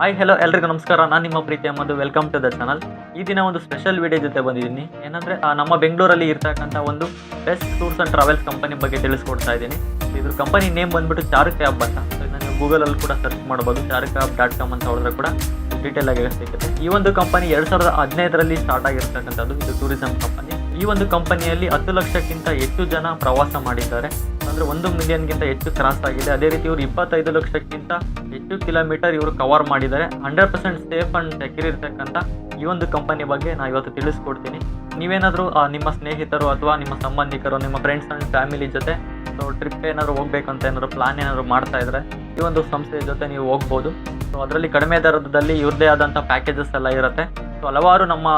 Hi hello ಎಲ್ರಿಗೂ ನಮಸ್ಕಾರ. ನಾನು ನಿಮ್ಮ ಪ್ರೀತಿ ಅಮ್ಮದು ವೆಲ್ಕಮ್ ಟು ದ ಚಾನಲ್ ಈ ದಿನ ಒಂದು ಸ್ಪೆಷಲ್ ವಿಡಿಯೋ ಜೊತೆ ಬಂದಿದ್ದೀನಿ. ಏನಂದ್ರೆ ನಮ್ಮ ಬೆಂಗಳೂರಲ್ಲಿ ಇರ್ತಕ್ಕಂಥ ಒಂದು best tours and travels company ಬಗ್ಗೆ ತಿಳಿಸ್ಕೊಡ್ತಾ ಇದ್ದೀನಿ. ಇದ್ರ ಕಂಪನಿ ನೇಮ್ ಬಂದ್ಬಿಟ್ಟು ಚಾರು ಕ್ಯಾಬ್ ಅಂತ. ನೀವು ಗೂಗಲಲ್ಲಿ ಕೂಡ ಸರ್ಚ್ ಮಾಡ್ಬೋದು. ಚಾರುಕ್ ಕ್ಯಾಬ್ ಡಾಟ್ ಕಾಮ್ ಅಂತ ಹೇಳಿದ್ರೆ ಕೂಡ ಡೀಟೇಲ್ ಆಗಿ ಸಿಗುತ್ತೆ. ಈ ಒಂದು ಕಂಪನಿ ಎರಡು ಸಾವಿರದ ಹದಿನೈದರಲ್ಲಿ ಸ್ಟಾರ್ಟ್ ಆಗಿರ್ತಕ್ಕಂಥದ್ದು ಇದು ಟೂರಿಸಂ ಕಂಪನಿ ಈ ಒಂದು ಕಂಪನಿಯಲ್ಲಿ ಹತ್ತು ಲಕ್ಷಕ್ಕಿಂತ ಹೆಚ್ಚು ಜನ ಪ್ರವಾಸ ಮಾಡಿದ್ದಾರೆ. ಅಂದ್ರೆ ಒಂದು ಮಿಲಿಯನ್ಗಿಂತ ಹೆಚ್ಚು ಕ್ರಾಸ್ ಆಗಿದೆ. ಅದೇ ರೀತಿ ಇವರು ಇಪ್ಪತ್ತೈದು ಲಕ್ಷಕ್ಕಿಂತ ಹೆಚ್ಚು ಕಿಲೋಮೀಟರ್ ಇವರು ಕವರ್ ಮಾಡಿದ್ದಾರೆ. Hundred percent safe and secure ಇರ್ತಕ್ಕಂಥ ಈ ಒಂದು ಕಂಪನಿ ಬಗ್ಗೆ ನಾನು ಇವತ್ತು ತಿಳಿಸ್ಕೊಡ್ತೀನಿ. ನೀವೇನಾದರೂ ನಿಮ್ಮ ಸ್ನೇಹಿತರು ಅಥವಾ ನಿಮ್ಮ ಸಂಬಂಧಿಕರು, ನಿಮ್ಮ ಫ್ರೆಂಡ್ಸ್ ಅಂಡ್ ಫ್ಯಾಮಿಲಿ ಜೊತೆ ಸೊ ಟ್ರಿಪ್ ಏನಾದ್ರು ಹೋಗ್ಬೇಕಂತ ಏನಾದರೂ ಪ್ಲಾನ್ ಏನಾದರೂ ಮಾಡ್ತಾ ಇದ್ರೆ ಈ ಒಂದು ಸಂಸ್ಥೆಯ ಜೊತೆ ನೀವು ಹೋಗ್ಬೋದು. ಸೊ ಅದರಲ್ಲಿ ಕಡಿಮೆ ದರದಲ್ಲಿ ಇವ್ರದೇ ಆದಂಥ ಪ್ಯಾಕೇಜಸ್ ಎಲ್ಲ ಇರುತ್ತೆ. ಹಲವಾರು ನಮ್ಮ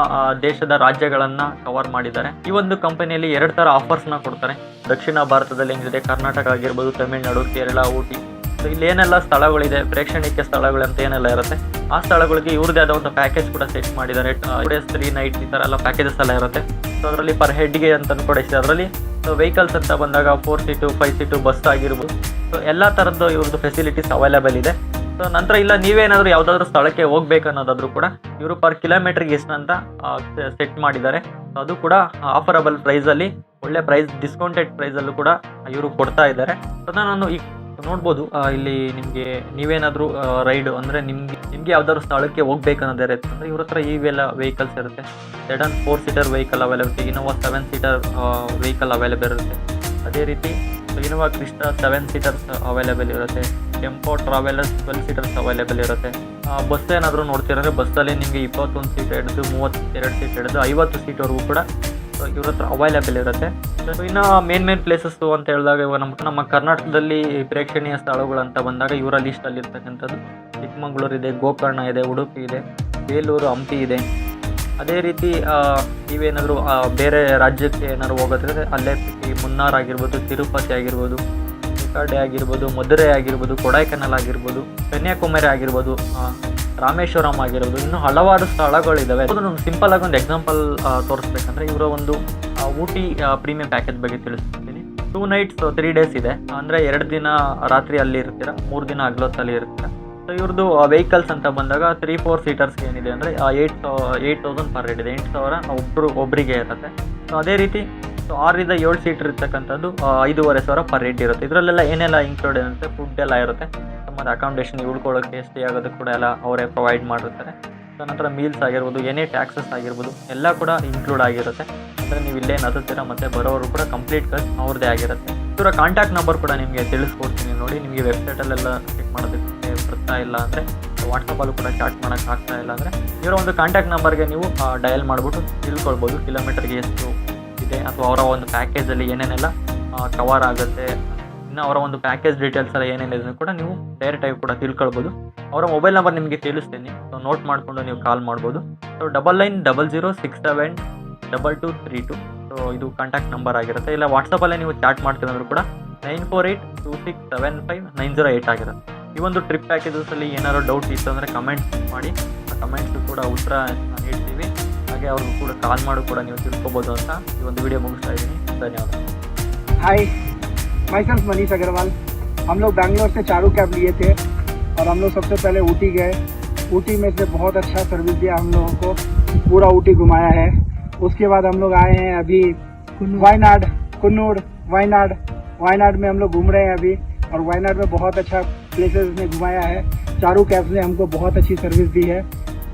ದೇಶದ ರಾಜ್ಯಗಳನ್ನು ಕವರ್ ಮಾಡಿದ್ದಾರೆ. ಈ ಒಂದು ಕಂಪನಿಯಲ್ಲಿ ಎರಡು ಥರ ಆಫರ್ಸ್ನ ಕೊಡ್ತಾರೆ. ದಕ್ಷಿಣ ಭಾರತದಲ್ಲಿ ಹೆಂಗಿದೆ, ಕರ್ನಾಟಕ ಆಗಿರ್ಬೋದು, ತಮಿಳುನಾಡು, ಕೇರಳ, ಊಟಿ. ಸೊ ಇಲ್ಲಿ ಏನೆಲ್ಲ ಸ್ಥಳಗಳಿದೆ, ಪ್ರೇಕ್ಷಣೀಯ ಸ್ಥಳಗಳು ಅಂತ ಏನೆಲ್ಲ ಇರುತ್ತೆ? ಆ ಸ್ಥಳಗಳಿಗೆ ಇವ್ರದೇ ಆದ ಒಂದು ಪ್ಯಾಕೇಜ್ ಕೂಡ ಸೆಟ್ ಮಾಡಿದ್ದಾರೆ. ಟೂ ಡೇಸ್ ತ್ರೀ ನೈಟ್ ಈ ಥರ ಎಲ್ಲ ಪ್ಯಾಕೇಜಸ್ ಎಲ್ಲ ಇರುತ್ತೆ. ಸೊ ಅದರಲ್ಲಿ ಪರ್ ಹೆಡ್ಗೆ ಅಂತ ಕೂಡ ಅದರಲ್ಲಿ ಸೊ ವೆಹಿಕಲ್ಸ್ ಅಂತ ಬಂದಾಗ four seat five seat bus ಆಗಿರ್ಬೋದು. ಸೊ ಎಲ್ಲ ಥರದ್ದು ಇವ್ರದ್ದು ಫೆಸಿಲಿಟೀಸ್ ಅವೈಲೇಬಲ್ ಇದೆ. ಸೊ ನಂತರ ಇಲ್ಲ, ನೀವೇನಾದರೂ ಯಾವುದಾದ್ರೂ ಸ್ಥಳಕ್ಕೆ ಹೋಗ್ಬೇಕು ಅನ್ನೋದಾದರೂ ಕೂಡ ಇವರು ಪರ್ ಕಿಲೋಮೀಟರ್ಗೆ ಅಂತ ಸೆಟ್ ಮಾಡಿದ್ದಾರೆ. ಅದು ಕೂಡ ಆಫರಬಲ್ ಪ್ರೈಸಲ್ಲಿ ಒಳ್ಳೆ ಪ್ರೈಸ್ ಡಿಸ್ಕೌಂಟೆಡ್ ಪ್ರೈಸಲ್ಲೂ ಕೂಡ ಇವರು ಕೊಡ್ತಾ ಇದ್ದಾರೆ. ಅದನ್ನು ನಾನು ಈಗ ನೋಡ್ಬೋದು ಇಲ್ಲಿ ನಿಮಗೆ ನೀವೇನಾದರೂ ರೈಡ್ ಅಂದರೆ ನಿಮ್ಗೆ, ನಿಮಗೆ ಯಾವ್ದಾದ್ರು ಸ್ಥಳಕ್ಕೆ ಹೋಗ್ಬೇಕು ಅನ್ನೋದೇ ಇರುತ್ತೆ. ಅಂದರೆ ಇವ್ರ ಹತ್ರ ಇವೆಲ್ಲ ವೆಹಿಕಲ್ಸ್ ಇರುತ್ತೆ. Sedan four seater vehicle available Innova seven seater vehicle available ಇರುತ್ತೆ. ಅದೇ ರೀತಿ Innova Crysta seven seaters available ಇರುತ್ತೆ. Tempo travellers twelve seaters available ಇರುತ್ತೆ. ಬಸ್ ಏನಾದರೂ ನೋಡ್ತಿರಂದ್ರೆ ಬಸ್ಸಲ್ಲಿ ನಿಮಗೆ ಇಪ್ಪತ್ತೊಂದು ಸೀಟ್ ಹಿಡಿದು, ಮೂವತ್ತೆರಡು ಸೀಟ್ ಹಿಡಿದು, ಐವತ್ತು ಸೀಟ್ವರೆಗೂ ಕೂಡ ಇವ್ರ ಹತ್ರ ಅವೈಲೇಬಲ್ ಇರುತ್ತೆ. ಸೊ ಇನ್ನು ಮೇನ್ ಮೇನ್ ಪ್ಲೇಸಸ್ಸು ಅಂತ ಹೇಳಿದಾಗ, ಇವಾಗ ನಮ್ಮ ನಮ್ಮ ಕರ್ನಾಟಕದಲ್ಲಿ ಪ್ರೇಕ್ಷಣೀಯ ಅಂತ ಬಂದಾಗ, ಇವರ ಲಿಸ್ಟಲ್ಲಿ ಇರ್ತಕ್ಕಂಥದ್ದು. ಚಿಕ್ಕಮಗಳೂರು ಇದೆ, ಗೋಕರ್ಣ ಇದೆ, ಉಡುಪಿ ಇದೆ, ಬೇಲೂರು, ಹಂಪಿ ಇದೆ. ಅದೇ ರೀತಿ ನೀವೇನಾದರೂ ಬೇರೆ ರಾಜ್ಯಕ್ಕೆ ಏನಾದ್ರು ಹೋಗೋದ್ರೆ ಅಲ್ಲೇ ಮುನ್ನಾರ್ ಆಗಿರ್ಬೋದು, ತಿರುಪತಿ ಆಗಿರ್ಬೋದು ಯುಕಾಡೆ ಆಗಿರ್ಬೋದು, ಮಧುರೈ ಆಗಿರ್ಬೋದು, ಕೊಡೈಕೆನಲ್ ಆಗಿರ್ಬೋದು, ಕನ್ಯಾಕುಮಾರಿ ಆಗಿರ್ಬೋದು ರಾಮೇಶ್ವರಂ ಆಗಿರ್ಬೋದು, ಇನ್ನೂ ಹಲವಾರು ಸ್ಥಳಗಳಿದ್ದಾವೆ ಅದನ್ನು ಸಿಂಪಲ್ ಆಗಿ ಒಂದು ಎಕ್ಸಾಂಪಲ್ ತೋರಿಸ್ಬೇಕಂದ್ರೆ ಇವರ ಒಂದು ಊಟಿ ಪ್ರೀಮಿಯಂ ಪ್ಯಾಕೇಜ್ ಬಗ್ಗೆ ತಿಳಿಸ್ತೀನಿ ಟೂ ನೈಟ್ಸ್ ತ್ರೀ ಡೇಸ್ ಇದೆ. ಅಂದರೆ ಎರಡು ದಿನ ರಾತ್ರಿ ಅಲ್ಲಿ ಇರ್ತೀರ, ಮೂರು ದಿನ ಹಗ್ಲೊತ್ತಲ್ಲಿ ಇರ್ತೀರ. ಸೊ ಇವ್ರದ್ದು ವೆಹಿಕಲ್ಸ್ ಅಂತ ಬಂದಾಗ ತ್ರೀ ಫೋರ್ ಸೀಟರ್ಸ್ ಏನಿದೆ ಅಂದರೆ eight eight thousand per rate ಇದೆ. ಎಂಟು ಸಾವಿರ ಒಬ್ಬರು ಒಬ್ಬರಿಗೆ ಇರುತ್ತೆ. ಸೊ ಅದೇ ರೀತಿ ಸೊ ಆರರಿಂದ ಏಳು ಸೀಟ್ ಇರ್ತಕ್ಕಂಥದ್ದು ಐದೂವರೆ ಸಾವಿರ ಪರ್ ರೇಟ್ ಇರುತ್ತೆ. ಇದರಲ್ಲೆಲ್ಲ ಏನೆಲ್ಲ ಇನ್ಕ್ಲೂಡ್ ಇರುತ್ತೆ? ಫುಡ್ ಎಲ್ಲ ಇರುತ್ತೆ. ಮತ್ತು ಅಕಾಮಿಡೇಷನ್ ಉಳ್ಕೊಳ್ಳೋಕ್ಕೆ ಸ್ಟೇ ಆಗೋದು ಕೂಡ ಎಲ್ಲ ಅವರೇ ಪ್ರೊವೈಡ್ ಮಾಡಿರ್ತಾರೆ. ಸೊ ನಂತರ ಮೀಲ್ಸ್ ಆಗಿರ್ಬೋದು, ಏನೇ ಟ್ಯಾಕ್ಸಸ್ ಆಗಿರ್ಬೋದು, ಎಲ್ಲ ಕೂಡ ಇನ್ಕ್ಲೂಡ್ ಆಗಿರುತ್ತೆ. ಅಂದರೆ ನೀವು ಇಲ್ಲೇ ನಸುತ್ತೀರ, ಮತ್ತು ಬರೋರು ಕೂಡ ಕಂಪ್ಲೀಟ್ ಖರ್ಚು ಅವ್ರದ್ದೇ ಆಗಿರುತ್ತೆ. ಇವರ ಕಾಂಟ್ಯಾಕ್ಟ್ ನಂಬರ್ ಕೂಡ ನಿಮಗೆ ತಿಳಿಸ್ಕೊಡ್ತೀನಿ ನೋಡಿ. ನಿಮಗೆ ವೆಬ್ಸೈಟಲ್ಲೆಲ್ಲ ಚೆಕ್ ಮಾಡೋದಕ್ಕೆ ಬರ್ತಾ ಇಲ್ಲ ಅಂದರೆ ವಾಟ್ಸಪ್ಪಲ್ಲೂ ಕೂಡ ಚಾಟ್ ಮಾಡೋಕ್ಕೆ ಆಗ್ತಾ ಇಲ್ಲ ಅಂದರೆ, ಇವರ ಒಂದು ಕಾಂಟ್ಯಾಕ್ಟ್ ನಂಬರ್ಗೆ ನೀವು ಡಯಲ್ ಮಾಡಿಬಿಟ್ಟು ತಿಳ್ಕೊಳ್ಬೋದು. ಕಿಲೋಮೀಟರ್ಗೆ ಎಷ್ಟು ಅಥವಾ ಅವರ ಒಂದು ಪ್ಯಾಕೇಜಲ್ಲಿ ಏನೇನೆಲ್ಲ ಕವರ್ ಆಗುತ್ತೆ, ಇನ್ನು ಅವರ ಒಂದು ಪ್ಯಾಕೇಜ್ ಡೀಟೇಲ್ಸ್ ಎಲ್ಲ ಏನೇನಿದೆ ಕೂಡ ನೀವು ಡೈರೆಕ್ಟಾಗಿ ಕೂಡ ತಿಳ್ಕೊಳ್ಬೋದು. ಅವರ ಮೊಬೈಲ್ ನಂಬರ್ ನಿಮಗೆ ತಿಳಿಸ್ತೀನಿ. ಸೊ ನೋಟ್ ಮಾಡಿಕೊಂಡು ನೀವು ಕಾಲ್ ಮಾಡ್ಬೋದು. So double nine double zero six seven double two three two so ಇದು ಕಾಂಟ್ಯಾಕ್ಟ್ ನಂಬರ್ ಆಗಿರುತ್ತೆ. ಇಲ್ಲ ವಾಟ್ಸಪ್ಪಲ್ಲೇ ನೀವು ಚಾಟ್ ಮಾಡ್ತೀರಂದ್ರೂ ಕೂಡ nine four eight two six seven five nine zero eight ಆಗಿರುತ್ತೆ. ಈ ಒಂದು ಟ್ರಿಪ್ ಪ್ಯಾಕೇಜಸಲ್ಲಿ ಏನಾದ್ರು ಡೌಟ್ ಇತ್ತು ಅಂದರೆ ಕಮೆಂಟ್ ಮಾಡಿ. ಆ ಕಮೆಂಟ್ಸ್ ಕೂಡ ಉತ್ತರ ನೀಡ್ತೀವಿ ಹಾಗೆ ಅವ್ರಿಗೂ ಕೂಡ ಕಾಲ್ ಮಾಡಿ ಕೂಡ ನೀವು ತಿಳ್ಕೊಬೋದು ಅಂತ ಈ ಒಂದು ವಿಡಿಯೋ ಮುಗಿಸ್ತಾ ಇದ್ದೀನಿ ಧನ್ಯವಾದ hi my self Manish Agarwal हम लोग बैंगलोर से चारू कैब लिए थे और हम लोग सबसे पहले ऊटी गए ऊटी में से बहुत अच्छा सर्विस दिया हम लोगों को पूरा ऊटी घुमाया है उसके बाद हम लोग आए हैं अभी वायनाड कुन्नूर वायनाड वायनाड में हम लोग घूम रहे हैं अभी और वायनाड में बहुत अच्छा प्लेसेस ने घुमाया है चारू कैब ने हमको बहुत अच्छी सर्विस दी है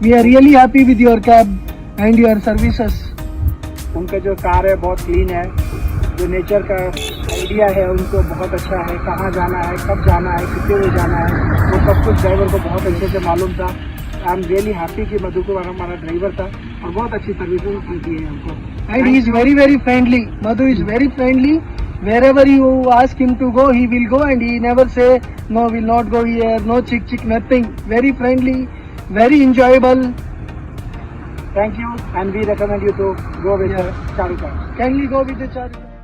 we are really happy with your cab and your services उनका जो कार है बहुत क्लीन है। जो नेचर का आइडिया है उनको बहुत अच्छा है। कहाँ जाना है कब जाना है कितने बजे जाना है वो सब कुछ ड्राइवर को बहुत अच्छे से मालूम था। आई एम रियली हैप्पी कि मधु कुमार हमारा ड्राइवर था और बहुत अच्छी सर्विसेज़ दी है हमको। And he is very very friendly Madhu is very friendly wherever you ask him to go he will go and he never say no will not go here. No chick chick nothing. Very friendly very enjoyable. Thank you and we recommend you to go with the charu car kindly go with the charu